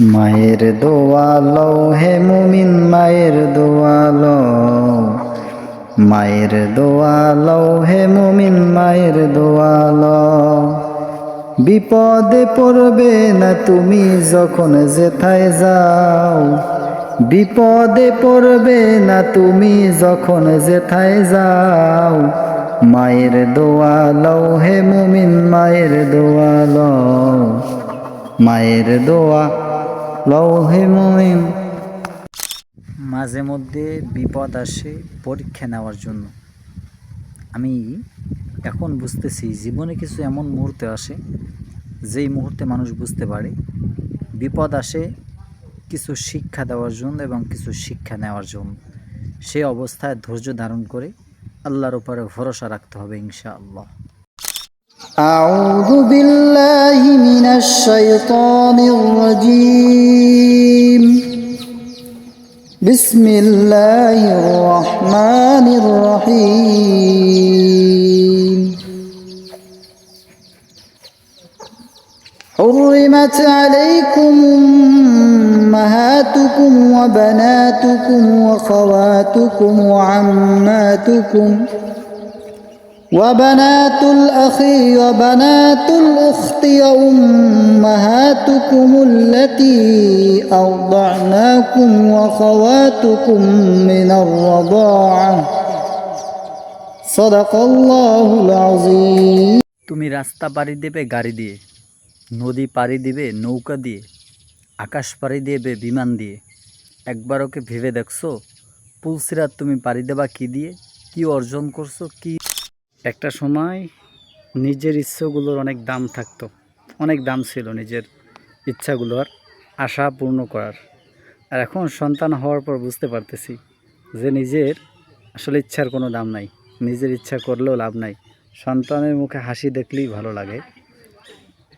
মায়ের দোয়ালো, হে মুমিন মায়ের দোয়ালো। মায়ের দোয়ালো, হে মুমিন মায়ের দোয়ালো। বিপদে পড়বে না তুমি যখন যেথায় যাও। বিপদে পড়বে না তুমি যখন যেথায় যাও। মায়ের দোয়ালো, হে মুমিন মায়ের দোয়ালো। মায়ের দোয়া মাঝে মধ্যে বিপদ আসে পরীক্ষা নেওয়ার জন্য। আমি এখন বুঝতেছি জীবনে কিছু এমন মুহূর্তে আসে, যেই মুহূর্তে মানুষ বুঝতে পারে বিপদ আসে কিছু শিক্ষা দেওয়ার জন্য এবং কিছু শিক্ষা নেওয়ার জন্য। সেই অবস্থায় ধৈর্য ধারণ করে আল্লাহর উপরে ভরসা রাখতে হবে ইনশাআল্লাহ। أعوذ بالله من الشيطان الرجيم. بسم الله الرحمن الرحيم. حرمت عليكم أمهاتكم وبناتكم وخواتكم وعماتكم وبنات الأخ وبنات الأخت وأمهاتكم التي أرضعناكم وخواتكم من الرضاعة صدق الله العظيم তুমি রাস্তা পাড়ি দেবে গাড়ি দিয়ে নদী পাড়ি দিবে নৌকা দিয়ে আকাশ পাড়ি দেবে বিমান দিয়ে একবার ওকে ভেবে দেখছো পুলসিরাত তুমি পাড়ি দেবা কি দিয়ে কি অর্জন করছো কি একটা সময় নিজের ইচ্ছাগুলোর অনেক দাম থাকতো। অনেক দাম ছিল নিজের ইচ্ছাগুলোর আশা পূর্ণ করার। আর এখন সন্তান হওয়ার পর বুঝতে পারতেছি যে নিজের আসলে ইচ্ছার কোনো দাম নাই। নিজের ইচ্ছা করলেও লাভ নাই। সন্তানের মুখে হাসি দেখলেই ভালো লাগে।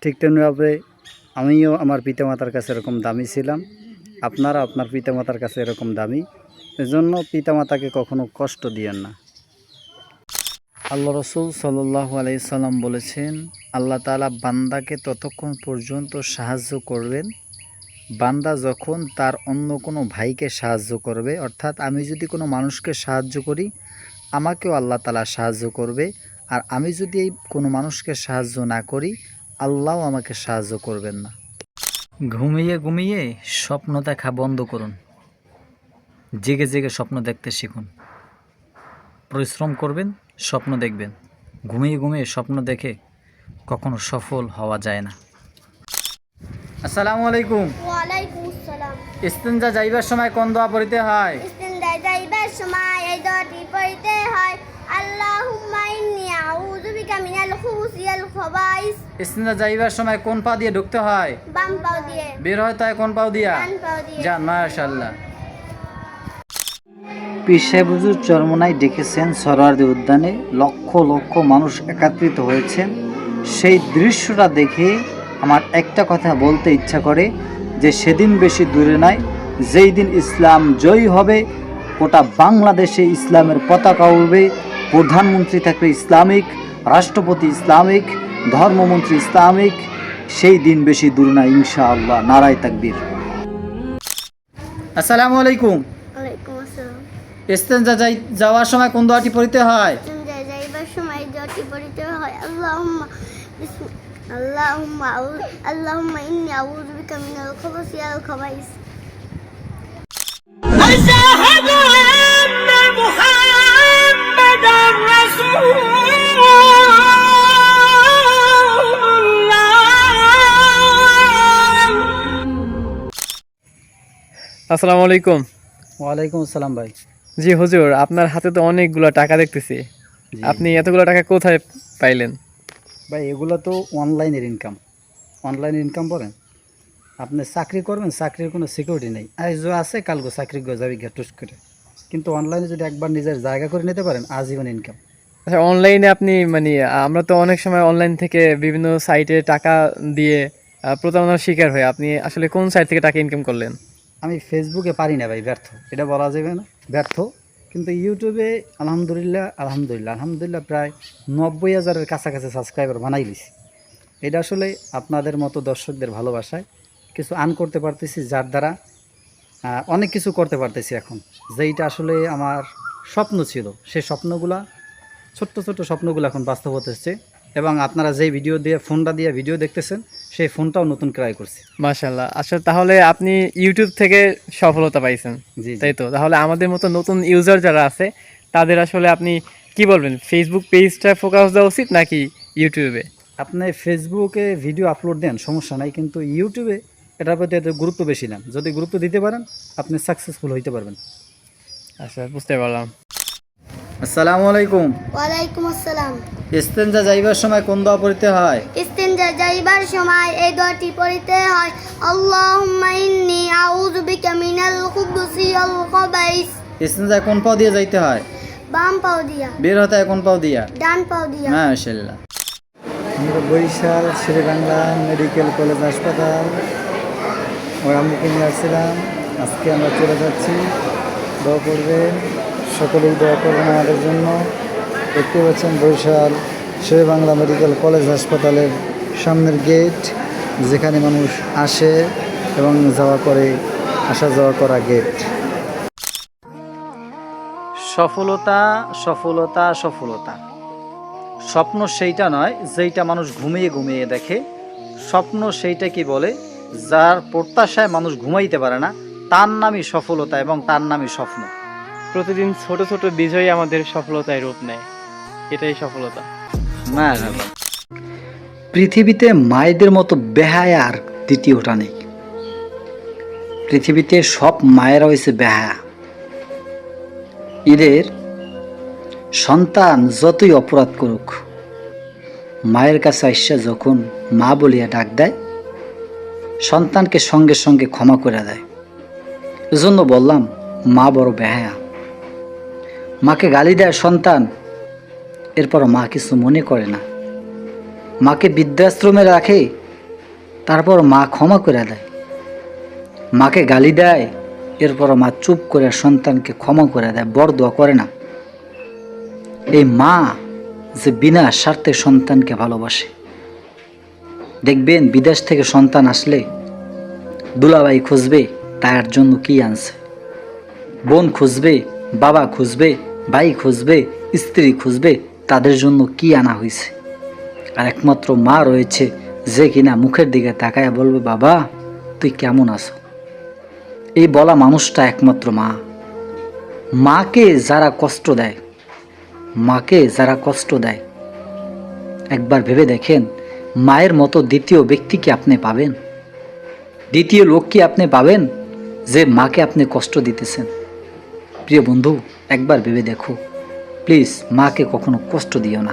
ঠিক তেমনিভাবে আমিও আমার পিতামাতার কাছে এরকম দামি ছিলাম। আপনারা আপনার পিতামাতার কাছে এরকম দামি। এজন্য পিতামাতাকে কখনো কষ্ট দিয়েন না। আল্লাহ রসুল সাল্লাহ আলাইসাল্লাম বলেছেন, আল্লাহ তালা বান্দাকে ততক্ষণ পর্যন্ত সাহায্য করবেন। বান্দা যখন তার অন্য কোনো ভাইকে সাহায্য করবে, অর্থাৎ আমি যদি কোনো মানুষকে সাহায্য করি, আমাকেও আল্লাহ তালা সাহায্য করবে। আর আমি যদি এই কোনো মানুষকে সাহায্য না করি, আল্লাহও আমাকে সাহায্য করবেন না। ঘুমিয়ে ঘুমিয়ে স্বপ্ন দেখা বন্ধ করুন। জেগে জেগে স্বপ্ন দেখতে শিখুন। পরিশ্রম করবেন স্বপ্ন দেখবেন। ঘুমিয়ে ঘুমিয়ে স্বপ্ন দেখে কখনো সফল হওয়া যায় না। আসসালামু আলাইকুম। ইস্তেঞ্জা যাইবার সময় কোন দোয়া পড়িতে হয়? ইস্তিনজায় যাইবার সময় এই দোয়াটি পড়িতে হয় আল্লাহুম্মা ইন্নী আউযু বিকা মিনাল খুবুসি ওয়াল খাবাইস। ইস্তেঞ্জা যাইবার সময় কোন পা দিয়ে ঢুকতে হয়? বাম পাও দিয়ে। বের হয় তাই কোন পা দিয়া? ডান পাও দিয়ে। যান মাশাল্লাহ পীর সাহেব হুজুর চরমনায় ডেকেছেন সরোয়ারদি উদ্যানে লক্ষ লক্ষ মানুষ একত্রিত হয়েছেন। সেই দৃশ্যটা দেখে আমার একটা কথা বলতে ইচ্ছা করে যে সেদিন বেশি দূরে নয়, যেই দিন ইসলাম জয়ী হবে, গোটা বাংলাদেশে ইসলামের পতাকা উড়বে, প্রধানমন্ত্রী থাকবে ইসলামিক, রাষ্ট্রপতি ইসলামিক, ধর্মমন্ত্রী ইসলামিক, সেই দিন বেশি দূর না ইনশাআল্লাহ, নারায় তাকবীর। আসসালামু আলাইকুম। ইস্তেঞ্জা যাই যাওয়ার সময় কোন দোয়াটি পড়িতে হয়? যাইবার সময় দোয়াটি পড়িতে হয়। আল্লাহুম্মা আল্লাহুম্মা আল্লাহুম্মা ইন্নি আউযু বিকা মিনাল খুবুসি আল খাবাইস। আশহাদু আন্না মুহাম্মাদার আসসালামু আলাইকুম। ওয়ালাইকুম আসসালাম ভাই। জি হুজুর আপনার হাতে তো অনেকগুলো টাকা দেখতেছি। আপনি এতগুলো টাকা কোথায় পাইলেন? ভাই এগুলো তো অনলাইনের ইনকাম অনলাইন ইনকাম বলেন। আপনি চাকরি করবেন চাকরির কোনো সিকিউরিটি নেই। আজ আছে কালকে চাকরি যাবি গিয়ে টুস করে। কিন্তু অনলাইনে যদি একবার নিজের জায়গা করে নিতে পারেন আজীবন ইনকাম আচ্ছা অনলাইনে আপনি মানে আমরা তো অনেক সময় অনলাইন থেকে বিভিন্ন সাইটে টাকা দিয়ে প্রতারণার শিকার হয়ে আপনি আসলে কোন সাইট থেকে টাকা ইনকাম করলেন? আমি ফেসবুকে পারি না ভাই ব্যর্থ। এটা বলা যাবে না। ব্যর্থ। কিন্তু ইউটিউবে আলহামদুলিল্লাহ আলহামদুলিল্লাহ আলহামদুলিল্লাহ প্রায় নব্বই হাজারের কাছাকাছি সাবস্ক্রাইবার বানাই দিছি। এটা আসলে আপনাদের মতো দর্শকদের ভালোবাসায় কিছু আর্ন করতে পারতেছি যার দ্বারা অনেক কিছু করতে পারতেছি এখন। যেইটা আসলে আমার স্বপ্ন ছিল সেই স্বপ্নগুলা, ছোট্ট ছোট্ট স্বপ্নগুলো এখন বাস্তব হতেছে এবং আপনারা যেই ভিডিও দিয়ে ফোনটা দিয়ে ভিডিও দেখতেছেন সেই ফোনটাও নতুন ক্রয় করছি। মাশাল্লাহ আসলে তাহলে আপনি ইউটিউব থেকে সফলতা পাইছেন। জি। তাই তো? তাহলে আমাদের মতো নতুন ইউজার যারা আছে তাদের আসলে আপনি কি বলবেন? ফেসবুক পেজটা ফোকাস দেওয়া উচিত নাকি ইউটিউবে আপনি ফেসবুকে ভিডিও আপলোড দেন সমস্যা নাই কিন্তু ইউটিউবে এটার প্রতি এত গুরুত্ব বেশি নেন যদি গুরুত্ব দিতে পারেন আপনি সাকসেসফুল হইতে পারবেন। আচ্ছা বুঝতে পারলাম। আসসালামু আলাইকুম। ওয়ালাইকুম আসসালাম। ইস্তেঞ্জা যাইবার সময় কোন দোয়া পড়তে হয়? ইস্তেঞ্জা যাইবার সময় এই দোয়াটি পড়িতে হয় আল্লাহুম্মা ইন্নী আউযু বিকা মিনাল খুবুসি ওয়াল খাবাইস। ইস্তেঞ্জা কোন পাও দিয়ে যাইতে হয়? বাম পাও দিয়া। বের হতে হয় কোন পাও দিয়া? ডান পাও দিয়া। মাশাল্লাহ আমরা বরিশাল শেরেবাংলা মেডিকেল কলেজ হাসপাতাল ওর আম্মুকে আসছিলাম। আজকে আমরা চলে যাচ্ছি। দোয়া করবেন সকলেই দোয়া করবেন আমাদের জন্য। দেখতে পাচ্ছেন বরিশাল শেরেবাংলা মেডিকেল কলেজ হাসপাতালের সামনের গেট, যেখানে মানুষ আসে এবং যাওয়া করে, আসা যাওয়া করা গেট। সফলতা সফলতা সফলতা। স্বপ্ন সেইটা নয়, যেইটা মানুষ ঘুমিয়ে ঘুমিয়ে দেখে। স্বপ্ন সেইটা কি বলে? যার প্রত্যাশায় মানুষ ঘুমাইতে পারে না, তার নামই সফলতা এবং তার নামই স্বপ্ন। প্রতিদিন ছোট ছোট বিজয়ী আমাদের সফলতায় রূপ নেয়। এটাই সফলতা। পৃথিবীতে মায়েদের মতো বেহায়া আর দ্বিতীয়টা নেই। পৃথিবীতে সব মায়েরা হয়েছে বেহায়া। এদের সন্তান যতই অপরাধ করুক, মায়ের কাছে আইসা যখন মা বলিয়া ডাক দেয়, সন্তানকে সঙ্গে সঙ্গে ক্ষমা করে দেয়। এজন্য বললাম, মা বড় বেহায়া। মাকে গালি দেয় সন্তান এরপর মা কিছু মনে করে না। মাকে বৃদ্ধাশ্রমে রাখে, তারপর মা ক্ষমা করে দেয়। মাকে গালি দেয় এরপর মা চুপ করে সন্তানকে ক্ষমা করে দেয় বর দোয়া করে না। এই মা যে বিনা স্বার্থে সন্তানকে ভালোবাসে। দেখবেন বিদেশ থেকে সন্তান আসলে দুলাবাই খুঁজবে, তার জন্য কি আনছে? বোন খুঁজবে, বাবা খুঁজবে ভাই খুঁজবে, স্ত্রী খুঁজবে, তাদের জন্য কি আনা হয়েছে? আর একমাত্র মা রয়েছে, যে কিনা মুখের দিকে তাকায় বলবে, বাবা, তুই কেমন আছো? এই বলা মানুষটা একমাত্র মা। মাকে যারা কষ্ট দেয়, মাকে যারা কষ্ট দেয়, একবার ভেবে দেখেন, মায়ের মতো দ্বিতীয় ব্যক্তি কি আপনি পাবেন? দ্বিতীয় লোক কি আপনি পাবেন, যে মাকে আপনি কষ্ট দিতেছেন? প্রিয় বন্ধু, একবার ভেবে দেখো। প্লিজ, মাকে কখনো কষ্ট দিও না।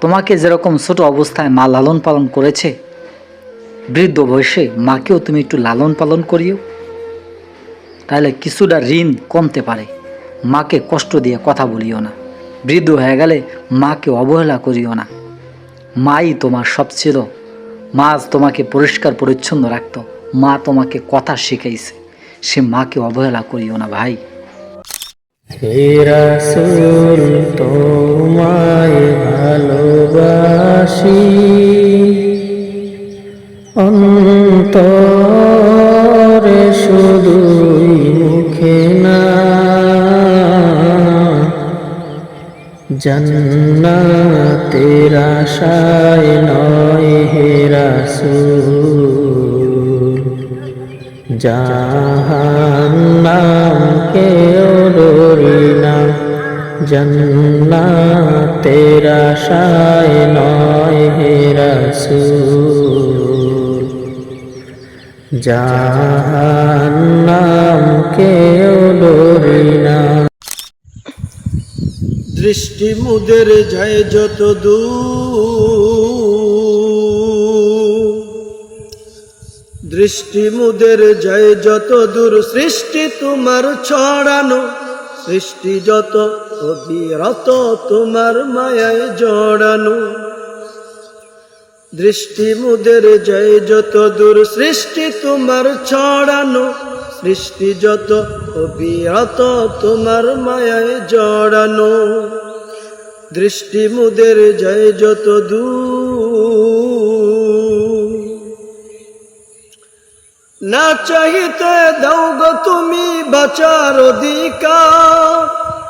তোমাকে যেরকম ছোট অবস্থায় মা লালন পালন করেছে, বৃদ্ধ বয়সে মাকেও তুমি একটু লালন পালন করিও। তাহলে কিছুটা ঋণ কমতে পারে। মাকে কষ্ট দিয়ে কথা বলিও না। বৃদ্ধ হয়ে গেলে মাকে অবহেলা করিও না। মাই তোমার সব ছিল। মা তোমাকে পরিষ্কার পরিচ্ছন্ন রাখত। মা তোমাকে কথা শিখাইছে। সে মাকে অবহেলা করিও না ভাই। ভালোবাসি। অন্তরে শুধুই মুখে না। জন্নাতের আশায় নয় জাহান্নাম কেউ ডরি না। জন্নাতের আশায় নয় হে রাসূল। জাহান্নাম কেউ ডরি না। দৃষ্টি মুদের যায় যত দূর দৃষ্টি মুদের যায় যত দূর, সৃষ্টি তোমার ছড়ানো। সৃষ্টি যত অবিরত, তোমার মায়ায় জড়ানো। দৃষ্টি মুদের যায় যত দূর, সৃষ্টি তোমার ছড়ানো। সৃষ্টি যত অবিরত, তোমার মায়ায় জড়ানো। দৃষ্টি মুদের যায় যত দূর না চাহিতে দাও গো তুমি বাঁচার অধিকার।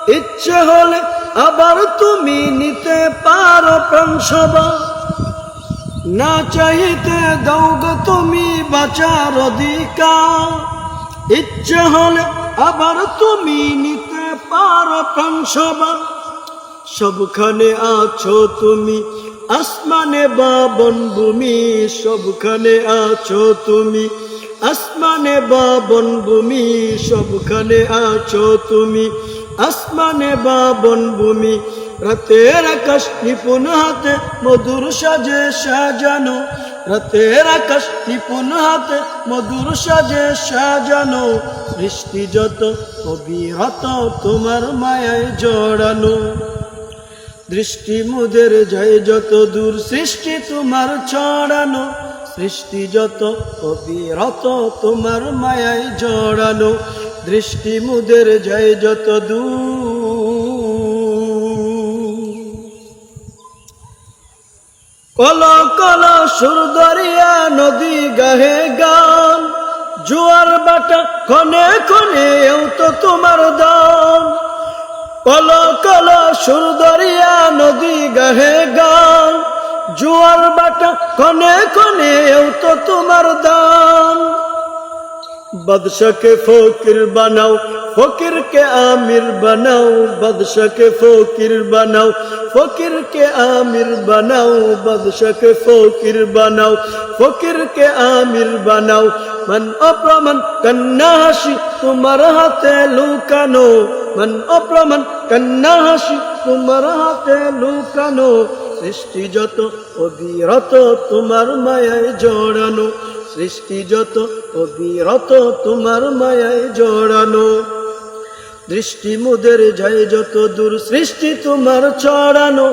ইচ্ছে হলে আবার তুমি নিতে পারো প্রাণসভা না চাহিতে দাও গো তুমি বাঁচার অধিকার। ইচ্ছে হলে আবার তুমি নিতে পারো প্রাণসভা সবখানে আছো তুমি আসমানে বা বনভূমি, সবখানে আছো তুমি আসমানে বা বনভূমি সবখানে আছো তুমি। আসমানে বা বনভূমি রাতের আকাশ নিপুণ হাতে মধুর সাজে সাজানো। রাতের আকাশ নিপুণ হাতে মধুর সাজে সাজানো। সৃষ্টি যত অবিরত তোমার মায়ায় জড়ানো। দৃষ্টি মুদের যায় যত দূর সৃষ্টি তোমার ছড়ানো। সৃষ্টি যত অবিরত, তোমার মায়ায় জড়ালো। দৃষ্টি মুদের যায় যত দূর। কল কল সুর দরিয়া নদী গাহে গান, জুয়ার বাটা ক্ষণে ক্ষণে তো তোমার দান। কল কল সুর দরিয়া নদী গাহে গান জুয়ার বাটা ক্ষণে ক্ষণে তো তোমার দান। বাদশাকে ফকির বানাও, ফকিরকে আমির বানাও, বাদশাকে ফকির বানাও, ফকিরকে আমির বানাও, বাদশাকে ফকির বানাও, ফকিরকে আমির বানাও। মন অপ্রমাণ কন্যা হাসি তোমার হাতে লুকানো, মন অপ্রমাণ কন্যা হাসি তোমার হাতে লুকানো। সৃষ্টি যত অবিরত তোমার মায়ায় জড়ানো। সৃষ্টি যত অবিরত তোমার মায়ায় জড়ানো। দৃষ্টি মুদের যায় যত দূর সৃষ্টি তোমার ছড়ানো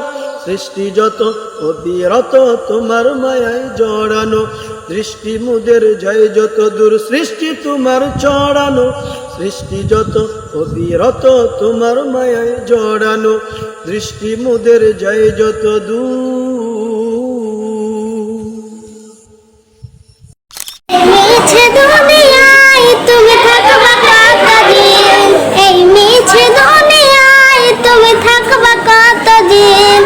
সৃষ্টি যত অবিরত তোমার মায়ায় জড়ানো। দৃষ্টি মুদের যায় যত দূর সৃষ্টি তোমার ছড়ানো সৃষ্টি যত অবিরত তোমার মায়ায় জড়ানো। দৃষ্টি মুদের যায় যত এই থাকবা কতদিন?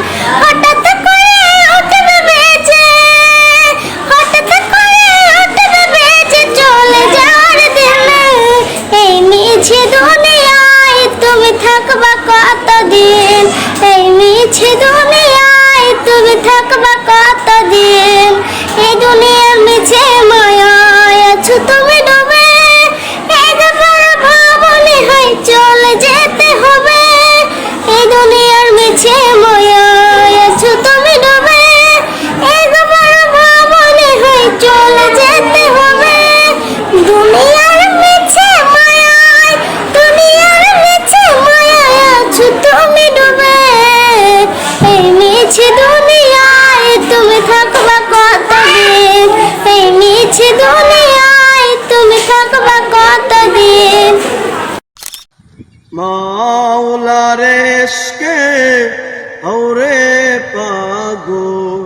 ওরে পাগল,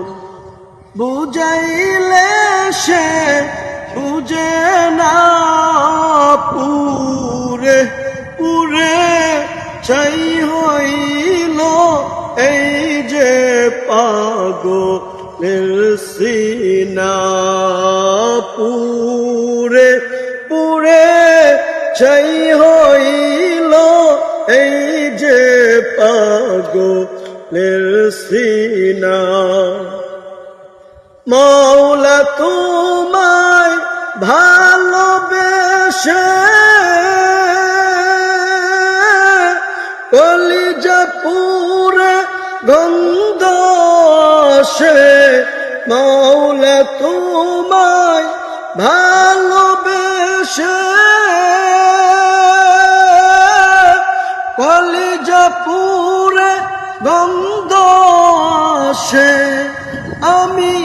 বুঝাইলে সে বুঝে না পুরে পুরে চাই হইল এই যে পাগলের পুরে পুরে চাই হইল এই যে পাগলের সিনা। মৌলা তোমায় ভালোবেসে কলিজা পুরে গন্ধ সে মৌলা তোমায় ভালোবেসে কলিজা পুরে গন্ধ সে আমি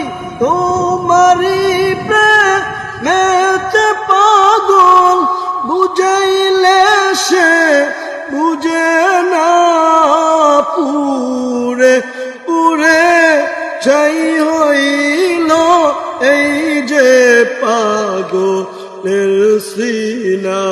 তোমারি প্রেমেতে পাগল, বুঝাইলে সে বুঝে না পুরে পুরে চাই হইল এই যে পাগল সিনা।